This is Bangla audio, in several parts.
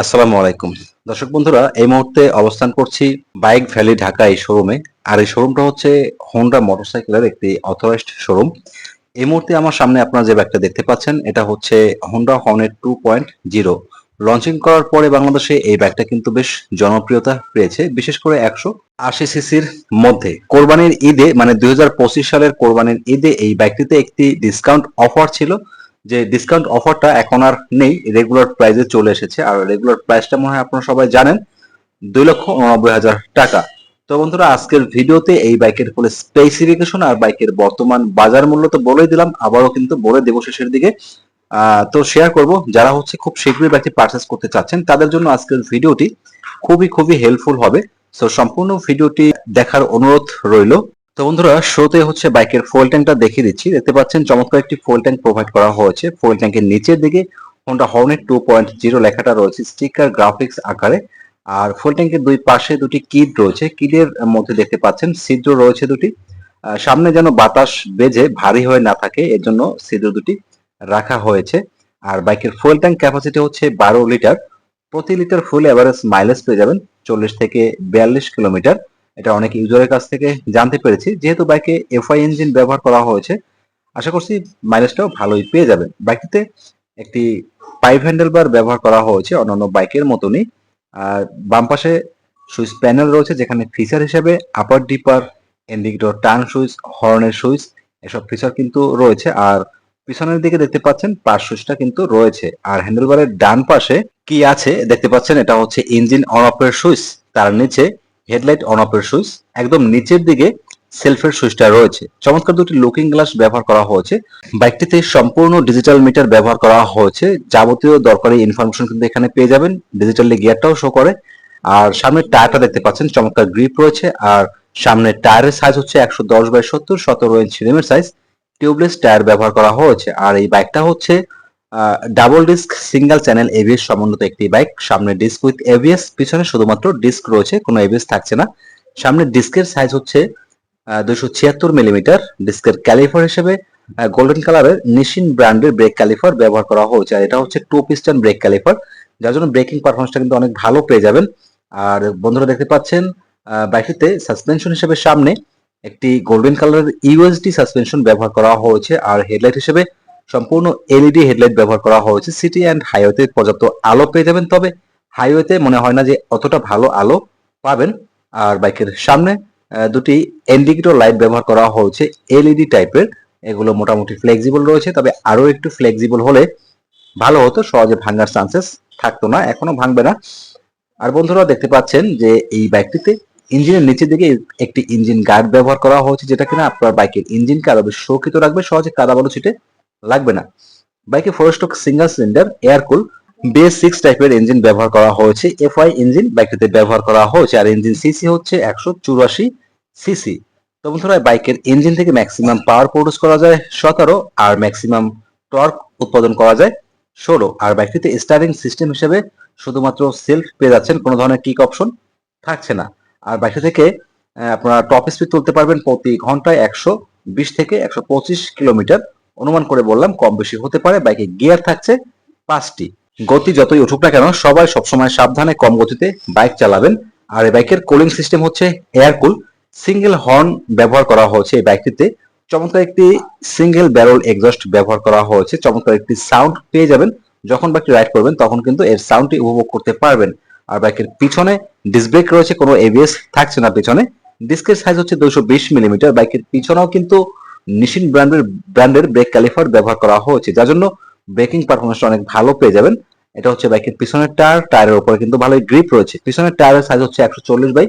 আসসালামু আলাইকুম। দর্শক বন্ধুরা, এই মুহূর্তে অবস্থান করছি বাইক ভ্যালি ঢাকা এই শোরুমে। আর এই শোরুমটা হচ্ছে হোন্ডা মোটরসাইকেলের একটি অথরাইজড শোরুম এই মুহূর্তে আমার সামনে আপনারা যে ব্যাগটা দেখতে পাচ্ছেন, এটা হচ্ছে Honda Hornet two point zero launching করার পরে বাংলাদেশে এই ব্যাগটা কিন্তু বেশ জনপ্রিয়তা পেয়েছে, বিশেষ করে একশো আশি সিসির মধ্যে। কোরবানির ঈদে মানে দুই হাজার পঁচিশ সালের কোরবানির ঈদে এই ব্যাগটিতে একটি ডিসকাউন্ট অফার ছিল। যে ডিসকাউন্ট অফারটা এখন আর নেই রেগুলার প্রাইসে চলে এসেছে। আর রেগুলার প্রাইসটা মনে হয় আপনারা সবাই জানেন, দুই লক্ষ উননব্বই হাজার টাকা। তো বন্ধুরা, আজকের ভিডিওতে এই বাইকের ফুল স্পেসিফিকেশন আর বাইকের বর্তমান বাজার মূল্য তো বলেই দিলাম, আবারও কিন্তু বলে দেবো শেষের দিকে। তো শেয়ার করব, যারা হচ্ছে খুব শীঘ্রই বাইকটি পারচেস করতে চাচ্ছেন, তাদের জন্য আজকের ভিডিওটি খুবই খুবই হেল্পফুল হবে। তো সম্পূর্ণ ভিডিওটি দেখার অনুরোধ রইল। তো বন্ধুরা শোতে হচ্ছে বাইকের ফুয়েল ট্যাঙ্কটা দেখিয়ে দিচ্ছি। দেখতে পাচ্ছেন চমৎকার একটি ফুয়েল ট্যাঙ্ক প্রোভাইড করা হয়েছে। ফুয়েল ট্যাঙ্কের নিচের দিকে Honda Hornet two point zero লেখাটা রয়েছে স্টিকার গ্রাফিক্স আকারে। আর ফুয়েল ট্যাঙ্কের দুই পাশে দুটি কিড রয়েছে। কিডের মধ্যে দেখতে পাচ্ছেন ছিদ্র রয়েছে দুটি। সামনে যেন বাতাস বেজে ভারী হয়ে না থাকে, এর জন্য ছিদ্র দুটি রাখা হয়েছে। আর বাইকের ফুয়েল ট্যাঙ্ক ক্যাপাসিটি হচ্ছে বারো লিটার। প্রতি লিটার ফুল এভারেজ মাইলেজ পেয়ে যাবেন চল্লিশ থেকে বিয়াল্লিশ কিলোমিটার। এটা অনেক ইউজারের কাছ থেকে জানতে পেরেছি। যেহেতু বাইকে এফআই ইঞ্জিন ব্যবহার করা হয়েছে, আশা করছি মাইলেজটাও ভালোই পেয়ে যাবেন। বাইকটিতে একটি পাইপ হ্যান্ডেল বার ব্যবহার করা হয়েছে অন্যান্য বাইকের মতনই। আর বাম পাশে সুইচ প্যানেল রয়েছে, যেখানে ফিচার হিসেবে upper dipper indicator turn switch হর্নের switch এসব ফিচার কিন্তু রয়েছে। আর পিছনের দিকে দেখতে পাচ্ছেন, পাশ সুইচটা কিন্তু রয়েছে। আর হ্যান্ডেলবারের ডান পাশে কি আছে দেখতে পাচ্ছেন, এটা হচ্ছে ইঞ্জিন অন অফের সুইচ তার নিচে হেডলাইট অন অফের সুইচ, একদম নিচের দিকে সেলফের সুইচটা রয়েছে। চমৎকার দুটি লুকিং গ্লাস ব্যবহার করা হয়েছে। বাইকটিতে সম্পূর্ণ ডিজিটাল মিটার ব্যবহার করা হয়েছে। যাবতীয় দরকারি ইনফরমেশন কিন্তু এখানে পেয়ে যাবেন। ডিজিটালি গিয়ারটাও শো করে। আর সামনের টায়ারটা দেখতে পাচ্ছেন, চমৎকার গ্রিপ রয়েছে। আর সামনের টায়ারের সাইজ হচ্ছে একশো দশ বাই সত্তর, সতেরো ইঞ্চ রিমের সাইজ টিউবলেস টায়ার ব্যবহার করা হয়েছে। আর এই বাইকটা হচ্ছে double disc single channel ABS সমন্বিত একটি বাইক সামনে ডিস্ক উইথ এবিএস পিছনে শুধুমাত্র ডিস্ক রয়েছে, কোনো এবিএস থাকছে না। সামনে ডিস্কের সাইজ হচ্ছে দুশো ছিয়াত্তর মিলিমিটার ডিস্কের ক্যালিফার হিসেবে গোল্ডেন কালারের নিশিন ব্র্যান্ডের ব্রেক ক্যালিফার ব্যবহার করা হয়েছে। আর এটা হচ্ছে টু পিস্টন ব্রেক ক্যালিফার যার জন্য ব্রেকিং পারফরমেন্সটা কিন্তু অনেক ভালো পেয়ে যাবেন। আর বন্ধুরা দেখতে পাচ্ছেন বাইকটিতে সাসপেনশন হিসেবে সামনে একটি গোল্ডেন কালারের ইউএসডি সাসপেনশন ব্যবহার করা হয়েছে। আর হেডলাইট হিসেবে সম্পূর্ণ এলইডি হেডলাইট ব্যবহার করা হয়েছে। সিটি অ্যান্ড হাইওয়েতে পর্যাপ্ত আলো পেয়ে যাবেন। তবে হাইওয়েতে মনে হয় না যে অতটা ভালো আলো পাবেন। আর বাইকের সামনে দুটি ইন্ডিকেটর লাইট ব্যবহার করা হয়েছে এলইডি টাইপের এগুলো মোটামুটি ফ্লেক্সিবল রয়েছে, তবে আরও একটু ফ্লেক্সিবল হলে ভালো হতো। সহজে ভাঙার চান্সেস থাকতো না, এখনও ভাঙবে না। আর বন্ধুরা, দেখতে পাচ্ছেন যে এই বাইকটিতে ইঞ্জিনের নিচের দিকে একটি ইঞ্জিন গার্ড ব্যবহার করা হয়েছে, যেটা কিনা আপনার বাইকের ইঞ্জিনকে আরও বেশি সুরক্ষিত রাখবে। সহজে কাদা বালু ছিটে লাগবে না। বাইকে four stroke single cylinder air cool BS six টাইপের ইঞ্জিন ব্যবহার করা হয়েছে। এফআই ইঞ্জিন বাইকটিতে ব্যবহার করা হয়েছে। আর ইঞ্জিন সিসি হচ্ছে একশো চুরাশি সিসি তো বন্ধুরা, বাইকের ইঞ্জিন থেকে ম্যাক্সিমাম পাওয়ার প্রডিউস করা যায় সতেরো, আর ম্যাক্সিমাম টর্ক উৎপাদন করা যায় ষোলো। আর বাইকটিতে স্টারিং সিস্টেম হিসেবে শুধুমাত্র সেলফ পেয়ে যাচ্ছেন, কোনো ধরনের কিক অপশন থাকছে না। আর বাইকটি থেকে আপনারা টপ স্পিড তুলতে পারবেন প্রতি ঘন্টায় একশো বিশ থেকে একশো পঁচিশ কিলোমিটার। অনুমান করে বললাম, কম বেশি হতে পারে, বাইকে গিয়ার থাকছে পাঁচটি। গতি যতই উঠুক না কেন, সবাই সবসময় সাবধানে, কম গতিতে বাইক চালাবেন। আর এই বাইকের কুলিং সিস্টেম হচ্ছে এয়ার কুল সিঙ্গেল হর্ন ব্যবহার করা হয়েছে এই বাইকটিতে। চমৎকার একটি সিঙ্গেল ব্যারল এক্সস্ট ব্যবহার করা হয়েছে। চমৎকার একটি সাউন্ড পেয়ে যাবেন। যখন বাইকটি রাইড করবেন, তখন কিন্তু এর সাউন্ডটি উপভোগ করতে পারবেন। আর বাইকের পিছনে ডিস্ক ব্রেক রয়েছে, কোনো এবিএস থাকছে না পিছনে। ডিস্কের সাইজ হচ্ছে দুশো বিশ মিলিমিটার বাইকের পিছনেও কিন্তু নিশিন ব্র্যান্ডের ব্র্যান্ডের ব্রেক ক্যালিফার ব্যবহার করা হয়েছে, যার জন্য ব্রেকিং পারফরমেন্স অনেক ভালো পেয়ে যাবেন। এটা হচ্ছে বাইকের পিছনের টায়ার, টায়ারের উপরে কিন্তু ভালোই গ্রিপ রয়েছে। পিছনের টায়ারের সাইজ হচ্ছে একশো চল্লিশ বাই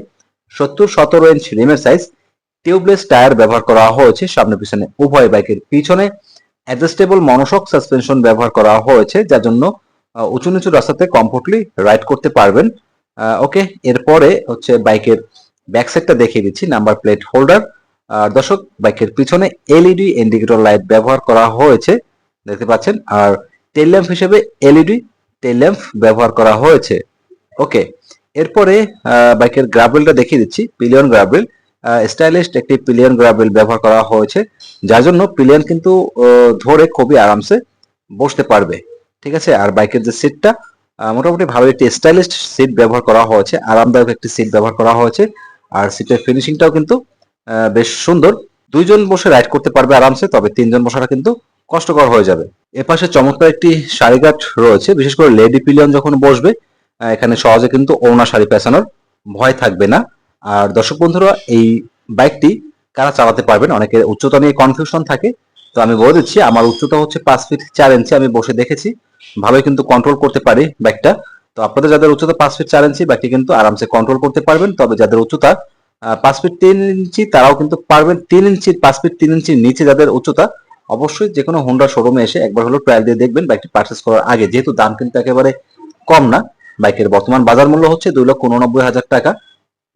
সত্তর সতেরো ইঞ্চ রিমের সাইজ টিউবলেস টায়ার ব্যবহার করা হয়েছে সামনে পিছনে। উভয় বাইকের পিছনে অ্যাডজাস্টেবল মনোশক সাসপেনশন ব্যবহার করা হয়েছে, যার জন্য উঁচু নিচু রাস্তাতে কমফোর্টলি রাইড করতে পারবেন। ওকে এরপরে হচ্ছে বাইকের ব্যাক সাইডটা দেখিয়ে দিচ্ছি নাম্বার প্লেট হোল্ডার আর দর্শক, বাইকের পিছনে এলইডি ইন্ডিকেটর লাইট ব্যবহার করা হয়েছে, দেখতে পাচ্ছেন, আর টেল ল্যাম্প হিসেবে এলইডি টেল ল্যাম্প ব্যবহার করা হয়েছে। ওকে এরপরে বাইকের গ্রাবেলটা দেখিয়ে দিচ্ছি পিলিয়ন গ্রাবেল স্টাইলিশ একটি পিলিয়ন গ্রাবেল ব্যবহার করা হয়েছে, যার জন্য পিলিয়ন কিন্তু ধরে খুবই আরামসে বসতে পারবে। ঠিক আছে, আর বাইকের যে সিটটা মোটামুটি ভালো একটি স্টাইলিশ সিট ব্যবহার করা হয়েছে, আরামদায়ক একটি সিট ব্যবহার করা হয়েছে, আর সিটের ফিনিশিংটাও কিন্তু বেশ সুন্দর। দুইজন বসে রাইড করতে পারবে আরামসে, তবে তিনজন বসাটা কিন্তু কষ্টকর হয়ে যাবে। এপাশে চমৎকার একটি শাড়ি শাড়িঘাট রয়েছে, বিশেষ করে লেডি পিলিয়ন যখন বসবে এখানে সহজে কিন্তু ওড়না শাড়ি পেঁচানোর ভয় থাকবে না। আর দর্শক বন্ধুরা, এই বাইকটি কারা চালাতে পারবেন? অনেকের উচ্চতা নিয়ে কনফিউশন থাকে। তো আমি বলে দিচ্ছি, আমার উচ্চতা হচ্ছে পাঁচ ফিট চার ইঞ্চি আমি বসে দেখেছি। ভালোই কিন্তু কন্ট্রোল করতে পারি বাইকটা। তো আপনাদের যাদের উচ্চতা পাঁচ ফিট চার ইঞ্চি বাইকটি কিন্তু আরামসে কন্ট্রোল করতে পারবেন। তবে যাদের উচ্চতা পাঁচ ফিট তিন ইঞ্চি, তারাও কিন্তু পারবেন তিন ইঞ্চি, পাঁচ ফিট তিন ইঞ্চির নিচে যাদের উচ্চতা, অবশ্যই যে কোনো হোন্ডা শোরুমে এসে একবার হলো ট্রায়াল দিয়ে দেখবেন বাইকটি পারচেস করার আগে। যেহেতু দাম কিন্তু একেবারে কম না বাইকের বর্তমান বাজার মূল্য হচ্ছে দুই লক্ষ উননব্বই হাজার টাকা।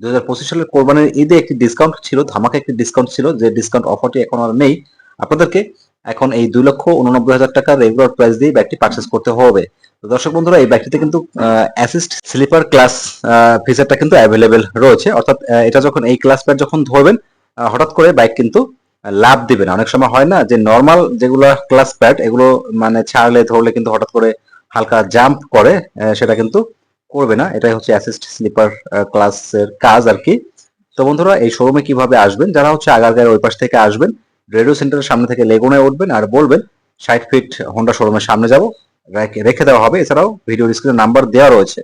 দুই হাজার পঁচিশ সালের কোরবানির ঈদে একটি ডিসকাউন্ট ছিল, ধামাকা একটি ডিসকাউন্ট ছিল, যে ডিসকাউন্ট অফারটি এখন আর নেই। আপনাদেরকে এখন এই দুই লক্ষ উননব্বই হাজার টাকার রেগুলার প্রাইস দিয়ে বাইকটি পারচেস করতে হবে। দর্শক বন্ধুরা, এই বাইকটিতে কিন্তু অ্যাসিস্ট স্লিপার ক্লাস ফিচারটা কিন্তু অ্যাভেলেবেল রয়েছে। অর্থাৎ এটা যখন এই ক্লাস প্যাড যখন ধরবেন হঠাৎ করে বাইক কিন্তু লাভ দিবে না। অনেক সময় হয় না যে নর্মাল যেগুলো ক্লাস প্যাড এগুলো মানে ছাড়লে, ধরলে কিন্তু হঠাৎ করে হালকা জাম্প করে সেটা কিন্তু করবে না। এটাই হচ্ছে অ্যাসিস্ট স্লিপার ক্লাসের কাজ আর কি। তো বন্ধুরা, এই শোরুমে কীভাবে আসবেন? যারা হচ্ছে আগারগাঁয়ের ওই পাশ থেকে আসবেন, রেডিও সেন্টারের সামনে থেকে লেগুনায় উঠবেন আর বলবেন, ষাট ফিট হোন্ডা শোরুমের সামনে যাব। রেখে দেওয়া হবে। এছাড়াও ভিডিও স্ক্রিনে নাম্বার দেওয়া রয়েছে।